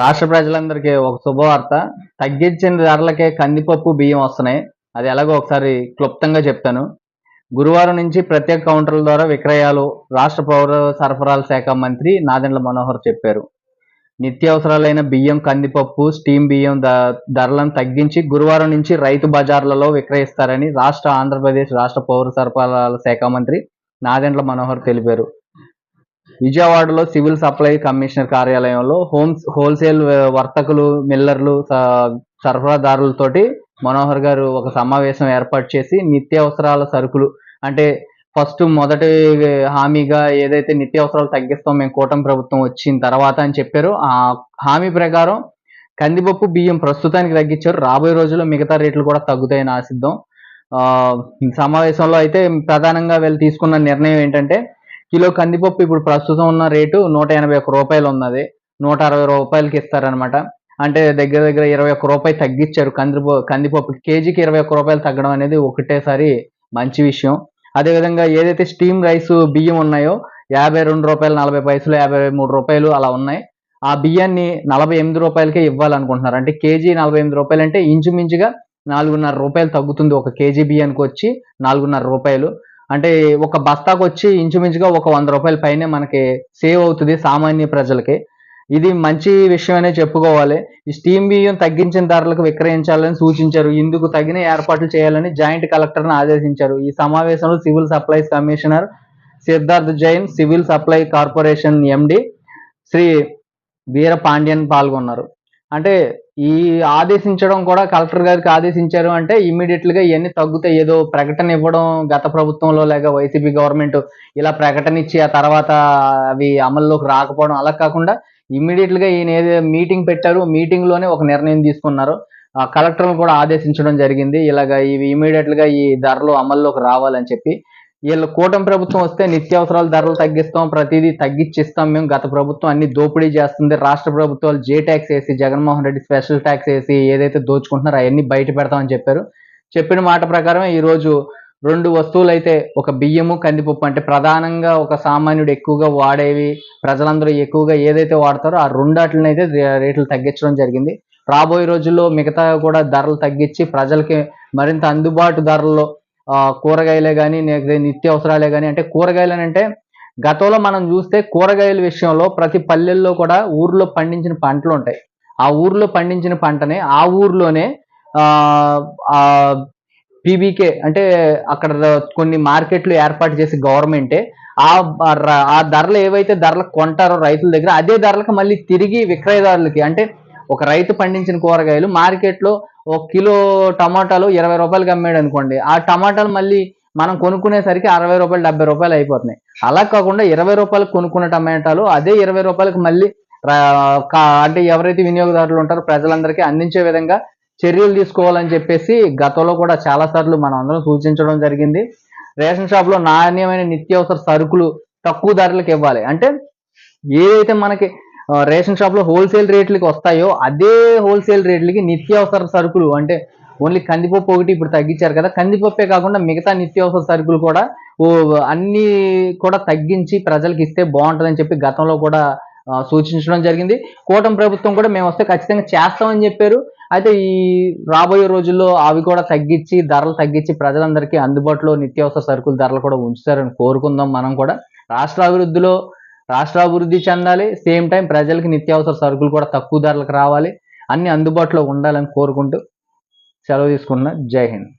రాష్ట్ర ప్రజలందరికీ ఒక శుభవార్త. తగ్గించిన ధరలకే కందిపప్పు బియ్యం వస్తున్నాయి. అది ఎలాగో ఒకసారి క్లుప్తంగా చెప్తాను. గురువారం నుంచి ప్రత్యేక కౌంటర్ల ద్వారా విక్రయాలు రాష్ట్ర పౌర సరఫరాల శాఖ మంత్రి నాదెండ్ల మనోహర్ చెప్పారు. నిత్యావసరాలైన బియ్యం కందిపప్పు స్టీమ్ బియ్యం ధరలను తగ్గించి గురువారం నుంచి రైతు బజార్లలో విక్రయిస్తారని రాష్ట్ర ఆంధ్రప్రదేశ్ రాష్ట్ర పౌర సరఫరాల శాఖ మంత్రి నాదెండ్ల మనోహర్ తెలిపారు. విజయవాడలో సివిల్ సప్లై కమిషనర్ కార్యాలయంలో హోమ్స్ హోల్సేల్ వర్తకులు మిల్లర్లు సరఫరాదారులతోటి మనోహర్ గారు ఒక సమావేశం ఏర్పాటు చేసి నిత్యావసరాల సరుకులు అంటే ఫస్ట్ మొదటి హామీగా ఏదైతే నిత్యావసరాలు తగ్గిస్తాం మేము కూటమి ప్రభుత్వం వచ్చిన తర్వాత అని చెప్పారు. ఆ హామీ ప్రకారం కందిపప్పు బియ్యం ప్రస్తుతానికి తగ్గించారు. రాబోయే రోజుల్లో మిగతా రేట్లు కూడా తగ్గుతాయని ఆశిద్దాం. సమావేశంలో అయితే ప్రధానంగా వీళ్ళు తీసుకున్న నిర్ణయం ఏంటంటే కిలో కందిపప్పు ఇప్పుడు ప్రస్తుతం ఉన్న రేటు నూట ఎనభై ఒక్క రూపాయలు ఉన్నది. నూట అరవై రూపాయలకి ఇస్తారనమాట అంటే దగ్గర దగ్గర ఇరవై ఒక్క రూపాయలు తగ్గించారు కందిపప్పు కందిపప్పు. కేజీకి ఇరవై ఒక్క రూపాయలు తగ్గడం అనేది ఒకటేసారి మంచి విషయం. అదేవిధంగా ఏదైతే స్టీమ్ రైస్ బియ్యం ఉన్నాయో యాభై రెండు రూపాయలు నలభై పైసలు యాభై మూడు రూపాయలు అలా ఉన్నాయి. ఆ బియ్యాన్ని నలభై ఎనిమిది రూపాయలకే ఇవ్వాలనుకుంటున్నారు. అంటే కేజీ నలభై ఎనిమిది రూపాయలు అంటే ఇంచుమించుగా నాలుగున్నర రూపాయలు తగ్గుతుంది ఒక కేజీ బియ్యానికి వచ్చి నాలుగున్నర రూపాయలు. అంటే ఒక బస్తాకు వచ్చి ఇంచుమించుగా ఒక వంద రూపాయల పైనే మనకి సేవ్ అవుతుంది సామాన్య ప్రజలకి. ఇది మంచి విషయమనే చెప్పుకోవాలి. ఈ స్టీమ్ బియ్యం తగ్గించిన ధరలకు విక్రయించాలని సూచించారు. ఇందుకు తగిన ఏర్పాట్లు చేయాలని జాయింట్ కలెక్టర్ను ఆదేశించారు. ఈ సమావేశంలో civil supplies commissioner Siddharth Jain civil supply corporation MD Shri Veera Pandian పాల్గొన్నారు. అంటే ఈ ఆదేశించడం కూడా కలెక్టర్ గారికి ఆదేశించారు అంటే గా ఇవన్నీ తగ్గుతాయి. ఏదో ప్రకటన ఇవ్వడం గత ప్రభుత్వంలో లేక వైసీపీ గవర్నమెంట్ ఇలా ప్రకటన ఇచ్చి ఆ తర్వాత అవి అమల్లోకి రాకపోవడం అలా కాకుండా గా ఈయన ఏదో మీటింగ్ పెట్టారు. మీటింగ్లోనే ఒక నిర్ణయం తీసుకున్నారు. కలెక్టర్లు కూడా ఆదేశించడం జరిగింది. ఇలాగ ఇవి గా ఈ ధరలు అమల్లోకి రావాలని చెప్పి వీళ్ళు కూటమి ప్రభుత్వం వస్తే నిత్యావసరాల ధరలు తగ్గిస్తాం ప్రతిదీ తగ్గించిస్తాం మేము గత ప్రభుత్వం అన్ని దోపిడీ చేస్తుంది. రాష్ట్ర ప్రభుత్వాలు జే ట్యాక్స్ వేసి జగన్మోహన్ రెడ్డి స్పెషల్ ట్యాక్స్ వేసి ఏదైతే దోచుకుంటున్నారో అవన్నీ బయట పెడతామని చెప్పారు. చెప్పిన మాట ప్రకారం ఈరోజు రెండు వస్తువులు అయితే ఒక బియ్యము కందిపప్పు అంటే ప్రధానంగా ఒక సామాన్యుడు ఎక్కువగా వాడేవి ప్రజలందరూ ఎక్కువగా ఏదైతే వాడతారో ఆ రెండాటిని అయితే రేట్లు తగ్గించడం జరిగింది. రాబోయే రోజుల్లో మిగతా కూడా ధరలు తగ్గించి ప్రజలకి మరింత అందుబాటు ధరల్లో కూరగాయలే కానీ నిత్యావసరాలే కానీ అంటే కూరగాయలు అంటే గతంలో మనం చూస్తే కూరగాయల విషయంలో ప్రతి పల్లెల్లో కూడా ఊర్లో పండించిన పంటలు ఉంటాయి. ఆ ఊర్లో పండించిన పంటనే ఆ ఊర్లోనే పీబీకే అంటే అక్కడ కొన్ని మార్కెట్లు ఏర్పాటు చేసి గవర్నమెంటే ఆ ఆ ధరలు ఏవైతే ధరలు కొంటారో రైతుల దగ్గర అదే ధరలకు మళ్ళీ తిరిగి విక్రయదారులకి అంటే ఒక రైతు పండించిన కూరగాయలు మార్కెట్లో ఒక కిలో టమాటాలు ఇరవై రూపాయలకి అమ్మాడు అనుకోండి. ఆ టమాటాలు మళ్ళీ మనం కొనుక్కునేసరికి అరవై రూపాయలు డెబ్బై రూపాయలు అయిపోతున్నాయి. అలా కాకుండా ఇరవై రూపాయలకు కొనుక్కున్న టమాటాలు అదే ఇరవై రూపాయలకు మళ్ళీ అంటే ఎవరైతే వినియోగదారులు ఉంటారో ప్రజలందరికీ అందించే విధంగా చర్యలు తీసుకోవాలని చెప్పేసి గతంలో కూడా చాలా సార్లు మనం అందరం సూచించడం జరిగింది. రేషన్ షాప్లో నాణ్యమైన నిత్యావసర సరుకులు తక్కువ ధరలకు ఇవ్వాలి. అంటే ఏదైతే మనకి రేషన్ షాప్లో హోల్సేల్ రేట్లకి వస్తాయో అదే హోల్సేల్ రేట్లకి నిత్యావసర సరుకులు అంటే ఓన్లీ కందిపప్పు ఒకటి ఇప్పుడు తగ్గించారు కదా కందిపప్పే కాకుండా మిగతా నిత్యావసర సరుకులు కూడా అన్ని కూడా తగ్గించి ప్రజలకు ఇస్తే బాగుంటుందని చెప్పి గతంలో కూడా సూచించడం జరిగింది. కూటమి ప్రభుత్వం కూడా మేము వస్తే ఖచ్చితంగా చేస్తామని చెప్పారు. అయితే ఈ రాబోయే రోజుల్లో అవి కూడా తగ్గించి ధరలు తగ్గించి ప్రజలందరికీ అందుబాటులో నిత్యావసర సరుకుల ధరలు కూడా ఉంచుతారని కోరుకుందాం మనం కూడా. రాష్ట్ర అభివృద్ధిలో రాష్ట్ర అభివృద్ధి చెందాలి సేమ్ టైం ప్రజలకు నిత్యావసర సరుకులు కూడా తక్కువ ధరలకు రావాలి అన్ని అందుబాటులో ఉండాలని కోరుకుంటూ సెలవు తీసుకున్న జై హింద్.